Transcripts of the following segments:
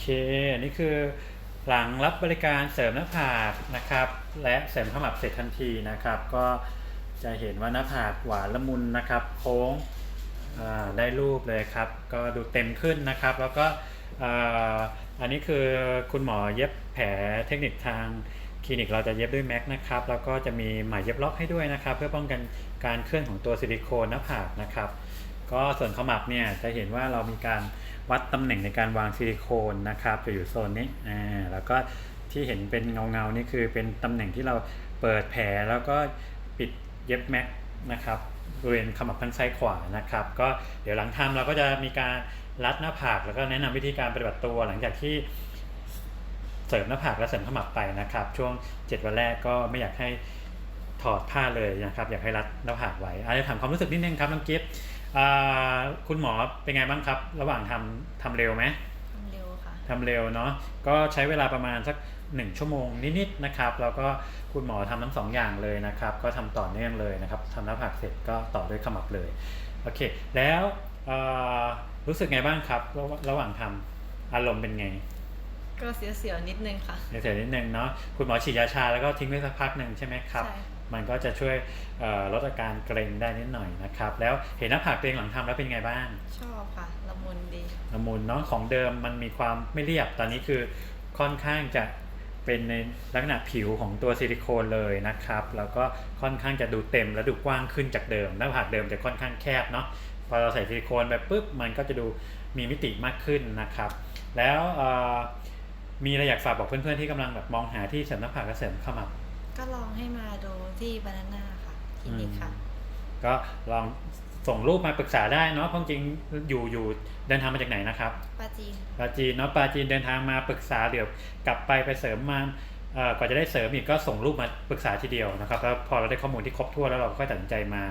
เคอันนี้คือหลังรับบริการเสริมหน้าผากนะครับ และเสริมขมับเสร็จทันทีนะครับ ก็จะเห็นว่าหน้าผากหวานละมุนนะครับ โค้งได้รูปเลยครับ ก็ดูเต็มขึ้นนะครับ แล้วก็อันนี้คือคุณหมอเย็บแผลเทคนิคทางคลินิกเราจะเย็บด้วยแม็กนะครับ แล้วก็จะมีไหมเย็บล็อกให้ด้วยนะครับ เพื่อป้องกันการเคลื่อนของตัวซิลิโคนหน้าผากนะครับ ก็ส่วนขมับเนี่ยจะเห็นว่าเรามีการวัดตำแหน่งในการวางซิลิโคนนะครับจะอยู่โซนนี้อ่าแล้วก็ที่เห็นเป็นเงาเงานี่คือเป็นตำแหน่งที่เราเปิดแผลแล้วก็ปิดเย็บแม็กนะครับบริเวณขมับทั้งซ้ายขวานะครับ ก็เดี๋ยวหลังทำเราก็จะมีการรัดหน้าผากแล้วก็แนะนำวิธีการปฏิบัติตัวหลังจากที่เสริมหน้าผากและเสริมขมับไปนะครับ ช่วง 7 วันแรกก็ไม่อยากให้ถอดผ้าเลยนะครับ อยากให้รัดหน้าผากไว้อาจจะถามความรู้สึกนิดนึงครับน้องกิฟต์ คุณหมอเป็นไงบ้างครับ ระหว่างทำทำเร็วไหมทำเร็วค่ะทำเร็วเนาะก็ใช้เวลาประมาณสัก1ชั่วโมงนิดๆนะครับ แล้วก็คุณหมอทำทั้งสองอย่างเลยนะครับ ก็ทำต่อเนื่องเลยนะครับทำหน้าผากเสร็จก็ต่อด้วยขมับเลยโอเค แล้วเอ่อรู้สึกไงบ้างครับ ระระหว่างทำอารมณ์เป็นไง ก็เสียวๆนิดนึงค่ะเดี๋ยวนิดนึงเนาะคุณหมอฉีดยาชาแล้วก็ทิ้งไว้สักพักหนึ่งใช่ไหมครับใช่ มันก็จะช่วยเอ่อลดอาการเกร็งได้นิดหน่อยนะครับ แล้วเห็นหน้าผากตัวเองหลังทำแล้วเป็นไงบ้าง ชอบค่ะละมุนดีละมุนเนาะของเดิมมันมีความไม่เรียบตอนนี้คือค่อนข้างจะเป็นในลักษณะผิวของตัวซิลิโคนเลยนะครับ แล้วก็ค่อนข้างจะดูเต็มและดูกว้างขึ้นจากเดิม หน้าผากเดิมจะค่อนข้างแคบเนาะพอเราใส่ซิลิโคนไปปุ๊บมันก็จะดูมีมิติมากขึ้นนะครับ แล้วเอ่อมีอะไรอยากฝากบอกเพื่อนๆที่กำลังแบบมองหาที่เสริมหน้าผากและเสริมขมับก็ลองให้มาดู ที่บานาน่าค่ะคลินิกค่ะ ก็ลองส่งรูปมาปรึกษาได้เนาะเพราะจริงๆอยู่อยู่เดินทางมาจากไหนนะครับปาจีนปาจีนเนาะปาจีนเดินทางมาปรึกษาเดี๋ยวกลับไปไปเสริมมาเอ่อก่อนจะได้เสริมอีกก็ส่งรูปมาปรึกษาทีเดียวนะครับแล้วพอเราได้ข้อมูลที่ครบถ้วนแล้วเราก็ตัดสินใจมา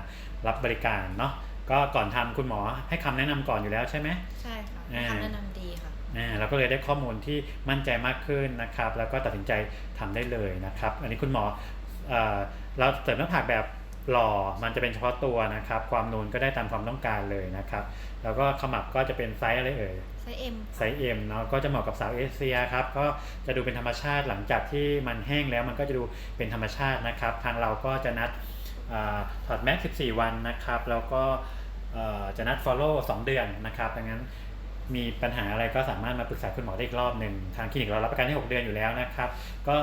รับบริการเนาะก็ก่อนทำคุณหมอให้คำแนะนำก่อนอยู่แล้วใช่ไหมใช่ค่ะอ่าคำแนะนำดีค่ะอ่าเราก็เลยได้ข้อมูลที่มั่นใจมากขึ้นนะครับ แล้วก็ตัดสินใจทำได้เลยนะครับ อันนี้คุณหมอ เอ่อเราเสริมหน้าผากแบบหล่อมันจะเป็นเฉพาะตัวนะครับ ความนูนก็ได้ตามความต้องการเลยนะครับ แล้วก็ขมับก็จะเป็นไซส์อะไรเอ่ย ไซส์เอ็มไซส์ M เนาะ ก็จะเหมาะกับสาวเอเชียครับ ก็จะดูเป็นธรรมชาติหลังจากที่มันแห้งแล้วมันก็จะดูเป็นธรรมชาตินะครับ ทางเราก็จะนัดอาถอดแม็ก14 วันนะครับ แล้วก็เอ่อจะนัด follow 2 เดือนนะครับ ดังนั้นมีปัญหาอะไรก็สามารถมาปรึกษาคุณหมอได้อีกรอบหนึ่งทางคลินิกเรารับประกันให้ 6 เดือนอยู่แล้วนะครับ ก็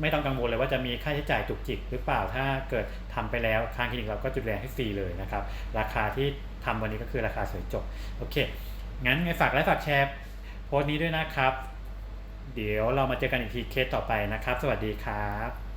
ไม่ต้องกังวลเลยว่าจะมีค่าใช้จ่ายจุกจิกหรือเปล่าถ้าเกิดทำไปแล้วทางคลินิกเราก็จะดูแลให้ฟรีเลยนะครับ ราคาที่ทำวันนี้ก็คือราคาสวยจบโอเค งั้นไงฝากไลค์ฝากแชร์โพสต์นี้ด้วยนะครับ เดี๋ยวเรามาเจอกันอีกทีเคสต่อไปนะครับ สวัสดีครับ